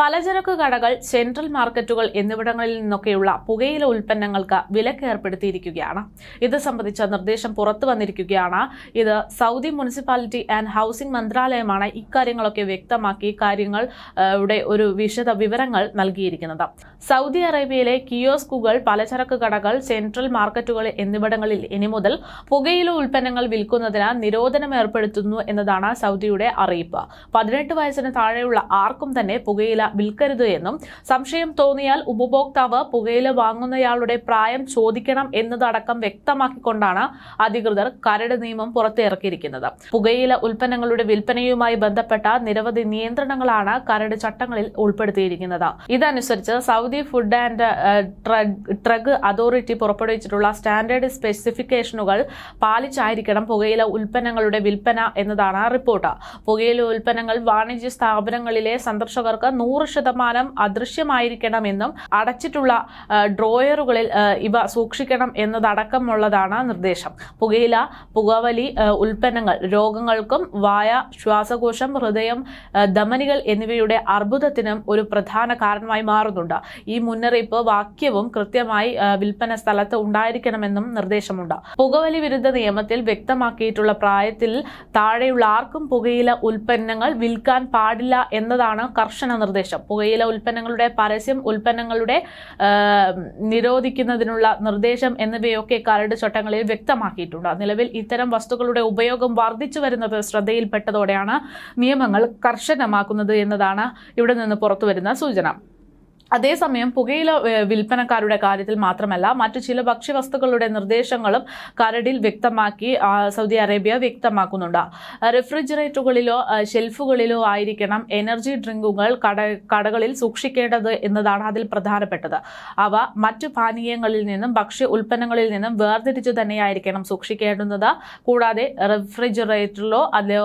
പലചരക്ക് കടകൾ സെൻട്രൽ മാർക്കറ്റുകൾ എന്നിവിടങ്ങളിൽ നിന്നൊക്കെയുള്ള പുകയില ഉൽപ്പന്നങ്ങൾക്ക് വിലക്ക് ഏർപ്പെടുത്തിയിരിക്കുകയാണ് ഇത് സംബന്ധിച്ച നിർദ്ദേശം പുറത്തു വന്നിരിക്കുകയാണ്. ഇത് സൗദി മുനിസിപ്പാലിറ്റി ആൻഡ് ഹൗസിംഗ് മന്ത്രാലയമാണ് ഇക്കാര്യങ്ങളൊക്കെ വ്യക്തമാക്കി കാര്യങ്ങൾ ഒരു വിശദ വിവരങ്ങൾ നൽകിയിരിക്കുന്നത്. സൗദി അറേബ്യയിലെ കിയോസ്കുകൾ പലചരക്ക് കടകൾ സെൻട്രൽ മാർക്കറ്റുകൾ എന്നിവിടങ്ങളിൽ ഇനി മുതൽ പുകയില ഉൽപ്പന്നങ്ങൾ വിൽക്കുന്നതിന് നിരോധനം ഏർപ്പെടുത്തുന്നു എന്നതാണ് സൗദിയുടെ അറിയിപ്പ്. പതിനെട്ട് വയസ്സിന് താഴെയുള്ള ആർക്കും തന്നെ പുകയില വിൽക്കരുത് എന്നും സംശയം തോന്നിയാൽ ഉപഭോക്താവ് പുകയില വാങ്ങുന്നയാളുടെ പ്രായം ചോദിക്കണം എന്നതടക്കം വ്യക്തമാക്കിക്കൊണ്ടാണ് അധികൃതർ കരട് നിയമം പുറത്തിറക്കിയിരിക്കുന്നത്. പുകയില ഉൽപ്പന്നങ്ങളുടെ വിൽപ്പനയുമായി ബന്ധപ്പെട്ട നിരവധി നിയന്ത്രണങ്ങളാണ് കരട് ചട്ടങ്ങളിൽ ഉൾപ്പെടുത്തിയിരിക്കുന്നത്. ഇതനുസരിച്ച് Saudi food and drug authority പുറപ്പെടുവിച്ചിട്ടുള്ള standard സ്പെസിഫിക്കേഷനുകൾ പാലിച്ചായിരിക്കണം പുകയില ഉൽപ്പന്നങ്ങളുടെ വിൽപ്പന എന്നതാണ് റിപ്പോർട്ട്. പുകയില ഉൽപ്പന്നങ്ങൾ വാണിജ്യ സ്ഥാപനങ്ങളിലെ സന്ദർശകർക്ക് നൂറ് ശതമാനം അദൃശ്യമായിരിക്കണമെന്നും അടച്ചിട്ടുള്ള ഡ്രോയറുകളിൽ ഇവ സൂക്ഷിക്കണം എന്നതടക്കമുള്ളതാണ് നിർദ്ദേശം. പുകയില പുകവലി ഉൽപ്പന്നങ്ങൾ രോഗങ്ങൾക്കും വായ ശ്വാസകോശം ഹൃദയം ധമനികൾ എന്നിവയുടെ അർബുദത്തിനും ഒരു പ്രധാന കാരണമായി മാറുന്നുണ്ട്. ഈ മുന്നറിയിപ്പ് വാക്യവും കൃത്യമായി വിൽപ്പന സ്ഥലത്ത് ഉണ്ടായിരിക്കണമെന്നും നിർദ്ദേശമുണ്ട്. പുകവലി വിരുദ്ധ നിയമത്തിൽ വ്യക്തമാക്കിയിട്ടുള്ള പ്രായത്തിൽ താഴെയുള്ള ആർക്കും പുകയില ഉൽപ്പന്നങ്ങൾ വിൽക്കാൻ പാടില്ല എന്നതാണ് കർശന നിർദ്ദേശം. പുകയില ഉൽപ്പന്നങ്ങളുടെ പരസ്യം ഉൽപ്പന്നങ്ങളുടെ നിരോധിക്കുന്നതിനുള്ള നിർദ്ദേശം എന്നിവയൊക്കെ കരട് ചട്ടങ്ങളിൽ വ്യക്തമാക്കിയിട്ടുണ്ട്. നിലവിൽ ഇത്തരം വസ്തുക്കളുടെ ഉപയോഗം വർദ്ധിച്ചു വരുന്നത് ശ്രദ്ധയിൽപ്പെട്ടതോടെയാണ് നിയമങ്ങൾ കർശനമാക്കുന്നത് എന്നതാണ് ഇവിടെ നിന്ന് പുറത്തുവരുന്ന സൂചന. അതേസമയം പുകയില വിൽപ്പനക്കാരുടെ കാര്യത്തിൽ മാത്രമല്ല മറ്റു ചില ഭക്ഷ്യവസ്തുക്കളുടെ നിർദ്ദേശങ്ങളും കരടിൽ വ്യക്തമാക്കി സൗദി അറേബ്യ വ്യക്തമാക്കുന്നുണ്ട്. റെഫ്രിജറേറ്ററുകളിലോ ഷെൽഫുകളിലോ ആയിരിക്കണം എനർജി ഡ്രിങ്കുകൾ കട കടകളിൽ സൂക്ഷിക്കേണ്ടത് എന്നതാണ് അതിൽ പ്രധാനപ്പെട്ടത്. അവ മറ്റു പാനീയങ്ങളിൽ നിന്നും ഭക്ഷ്യ ഉൽപ്പന്നങ്ങളിൽ നിന്നും വേർതിരിച്ചു തന്നെയായിരിക്കണം സൂക്ഷിക്കേണ്ടുന്നത്. കൂടാതെ റെഫ്രിജറേറ്ററിലോ അതോ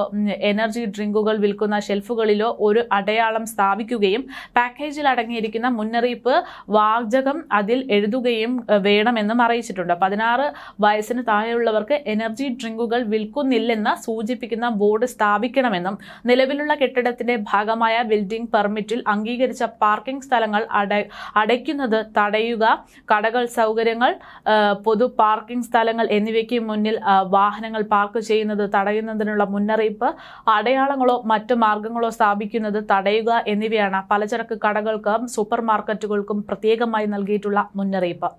എനർജി ഡ്രിങ്കുകൾ വിൽക്കുന്ന ഷെൽഫുകളിലോ ഒരു അടയാളം സ്ഥാപിക്കുകയും പാക്കേജിൽ അടങ്ങിയിരിക്കുന്ന മുന്നറിയിപ്പ് വാചകം അതിൽ എഴുതുകയും വേണമെന്നും അറിയിച്ചിട്ടുണ്ട്. പതിനാറ് വയസ്സിന് താഴെയുള്ളവർക്ക് എനർജി ഡ്രിങ്കുകൾ വിൽക്കുന്നില്ലെന്ന് സൂചിപ്പിക്കുന്ന ബോർഡ് സ്ഥാപിക്കണമെന്നും നിലവിലുള്ള കെട്ടിടത്തിന്റെ ഭാഗമായ ബിൽഡിംഗ് പെർമിറ്റിൽ അംഗീകരിച്ച പാർക്കിംഗ് സ്ഥലങ്ങൾ അട അടയ്ക്കുന്നത് തടയുക കടകൾ സൗകര്യങ്ങൾ പൊതു പാർക്കിംഗ് സ്ഥലങ്ങൾ എന്നിവയ്ക്ക് മുന്നിൽ വാഹനങ്ങൾ പാർക്ക് ചെയ്യുന്നത് തടയുന്നതിനുള്ള മുന്നറിയിപ്പ് അടയാളങ്ങളോ മറ്റ് മാർഗങ്ങളോ സ്ഥാപിക്കുന്നത് തടയുക എന്നിവയാണ്. പലചരക്ക് കടകൾക്കും മാർക്കറ്റുകൾക്കും പ്രത്യേകമായി നൽകിയിട്ടുള്ള മുന്നറിയിപ്പ്.